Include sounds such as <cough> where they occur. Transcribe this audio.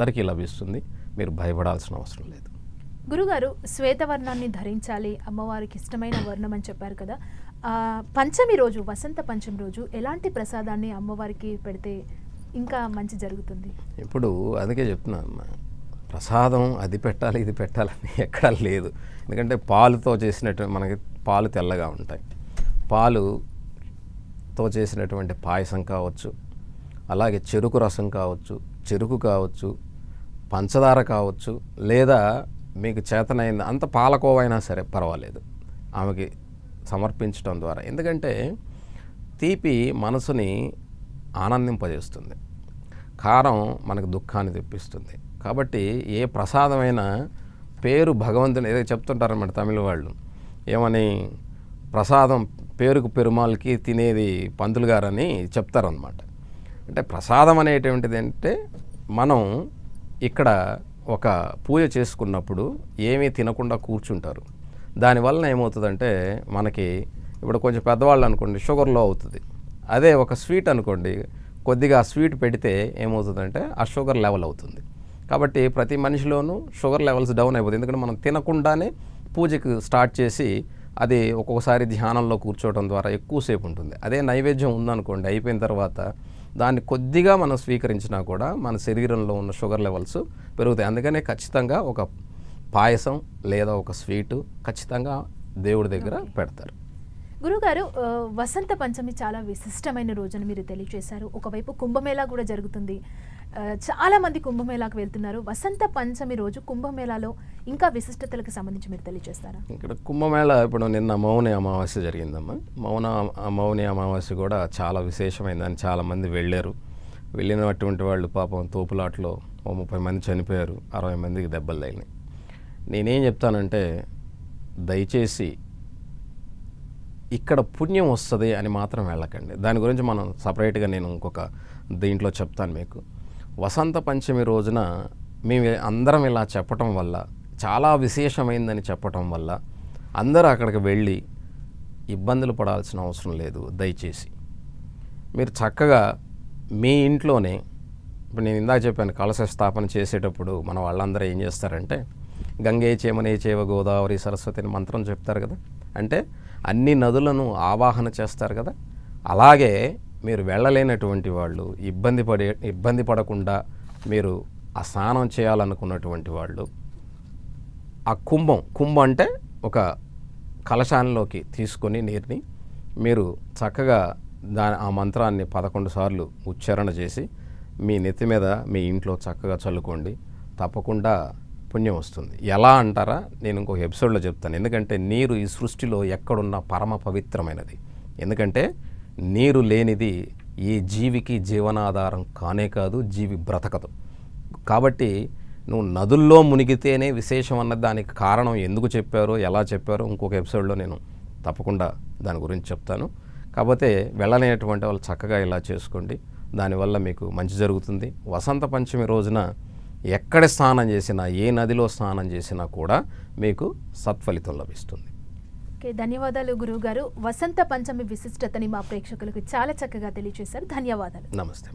అందరికీ లభిస్తుంది. మీరు భయపడాల్సిన అవసరం లేదు. గురుగారు శ్వేతవర్ణాన్ని ధరించాలి అమ్మవారికి ఇష్టమైన వర్ణం అని చెప్పారు కదా. పంచమి రోజు వసంత పంచమి రోజు ఎలాంటి ప్రసాదాన్ని అమ్మవారికి పెడితే ఇంకా మంచి జరుగుతుంది? ఇప్పుడు అందుకే చెప్తున్నాను అమ్మా ప్రసాదం అది పెట్టాలి ఇది పెట్టాలని <laughs> ఎక్కడా లేదు. ఎందుకంటే పాలుతో చేసినట్టు మనకి పాలు తెల్లగా ఉంటాయి. పాలుతో చేసినటువంటి పాయసం కావచ్చు అలాగే చెరుకు రసం కావచ్చు చెరుకు కావచ్చు పంచదార కావచ్చు లేదా మీకు చేతనైంది అంత పాలకోవైనా సరే పర్వాలేదు. ఆమెకి సమర్పించడం ద్వారా. ఎందుకంటే తీపి మనసుని ఆనందింపజేస్తుంది. కారం మనకు దుఃఖాన్ని తెప్పిస్తుంది. కాబట్టి ఏ ప్రసాదమైనా పేరు భగవంతుని ఏదో చెప్తుంటారన్నమాట తమిళ వాళ్ళు ఏమని? ప్రసాదం పేరుకు పెరుమాళ్ళకి తినేది పంతులు గారని చెప్తారనమాట అంటే ప్రసాదం అనేటువంటిది అంటే మనం ఇక్కడ ఒక పూజ చేసుకున్నప్పుడు ఏమీ తినకుండా కూర్చుంటారు. దానివలన ఏమవుతుందంటే మనకి ఇప్పుడు కొంచెం పెద్దవాళ్ళు అనుకోండి షుగర్లో అవుతుంది. అదే ఒక స్వీట్ అనుకోండి కొద్దిగా స్వీట్ పెడితే ఏమవుతుందంటే ఆ షుగర్ లెవెల్ అవుతుంది. కాబట్టి ప్రతి మనిషిలోనూ షుగర్ లెవెల్స్ డౌన్ అయిపోతుంది. ఎందుకంటే మనం తినకుండానే పూజకు స్టార్ట్ చేసి అది ఒక్కొక్కసారి ధ్యానంలో కూర్చోవడం ద్వారా ఎక్కువసేపు ఉంటుంది. అదే నైవేద్యం ఉందనుకోండి అయిపోయిన తర్వాత దాన్ని కొద్దిగా మనం స్వీకరించినా కూడా మన శరీరంలో ఉన్న షుగర్ లెవెల్స్ పెరుగుతాయి. అందుకనే ఖచ్చితంగా ఒక పాయసం లేదా ఒక స్వీటు ఖచ్చితంగా దేవుడి దగ్గర పెడతారు. గురుగారు వసంత పంచమి చాలా విశిష్టమైన రోజుని మీరు తెలియజేశారు ఒకవైపు కుంభమేళా కూడా జరుగుతుంది. చాలా మంది కుంభమేళాకు వెళ్తున్నారు. వసంత పంచమి రోజు కుంభమేళాలో ఇంకా విశిష్టతలకు సంబంధించి మీరు తెలియజేస్తారా ఇక్కడ కుంభమేళ ఇప్పుడు నిన్న మౌని అమావాస్య జరిగిందమ్మా. మౌన మౌని అమావాస్య కూడా చాలా విశేషమైందని చాలామంది వెళ్ళారు. వెళ్ళినటువంటి వాళ్ళు పాపం తోపులాట్లో ఓ ముప్పై మంది చనిపోయారు. అరవై మందికి దెబ్బలు తగిలినాయి. నేనేం చెప్తానంటే దయచేసి ఇక్కడ పుణ్యం వస్తుంది అని మాత్రం వెళ్ళకండి. దాని గురించి మనం సపరేట్గా నేను ఇంకొక దీంట్లో చెప్తాను మీకు. వసంత పంచమి రోజున మేము అందరం ఇలా చెప్పటం వల్ల చాలా విశేషమైందని చెప్పటం వల్ల అందరూ అక్కడికి వెళ్ళి ఇబ్బందులు పడాల్సిన అవసరం లేదు దయచేసి. మీరు చక్కగా మీ ఇంట్లోనే ఇప్పుడు నేను ఇందాక చెప్పాను కలశ స్థాపన చేసేటప్పుడు మన వాళ్ళందరూ ఏం చేస్తారంటే గంగే చేమనే చేవ గోదావరి సరస్వతి అని మంత్రం చెప్తారు కదా? అంటే అన్ని నదులను ఆవాహన చేస్తారు కదా? అలాగే మీరు వెళ్ళలేనటువంటి వాళ్ళు ఇబ్బంది పడే ఇబ్బంది పడకుండా మీరు ఆ స్నానం చేయాలనుకున్నటువంటి వాళ్ళు ఆ కుంభం కుంభం అంటే ఒక కలశాన్లోకి తీసుకొని నీరుని మీరు చక్కగా దాని ఆ మంత్రాన్ని పదకొండు సార్లు ఉచ్చారణ చేసి మీ నెత్తి మీద మీ ఇంట్లో చక్కగా చల్లుకోండి. తప్పకుండా పుణ్యం వస్తుంది. ఎలా అంటారా? నేను ఇంకొక ఎపిసోడ్లో చెప్తాను. ఎందుకంటే నీరు ఈ సృష్టిలో ఎక్కడున్నా పరమ పవిత్రమైనది. ఎందుకంటే నీరు లేనిది ఈ జీవికి జీవనాధారం కానే కాదు జీవి బ్రతకదు. కాబట్టి నువ్వు నదుల్లో మునిగితేనే విశేషం అన్నది దానికి కారణం ఎందుకు చెప్పారో ఎలా చెప్పారో ఇంకొక ఎపిసోడ్లో నేను తప్పకుండా దాని గురించి చెప్తాను. కాకపోతే వెళ్ళలేనటువంటి వాళ్ళు చక్కగా ఇలా చేసుకోండి. దానివల్ల మీకు మంచి జరుగుతుంది. వసంత పంచమి రోజున ఎక్కడ స్నానం చేసినా ఏ నదిలో స్నానం చేసినా కూడా మీకు సత్ఫలితం లభిస్తుంది. ఓకే ధన్యవాదాలు గురువుగారు. వసంత పంచమి విశిష్టతని మా ప్రేక్షకులకు చాలా చక్కగా తెలియజేశారు ధన్యవాదాలు. నమస్తే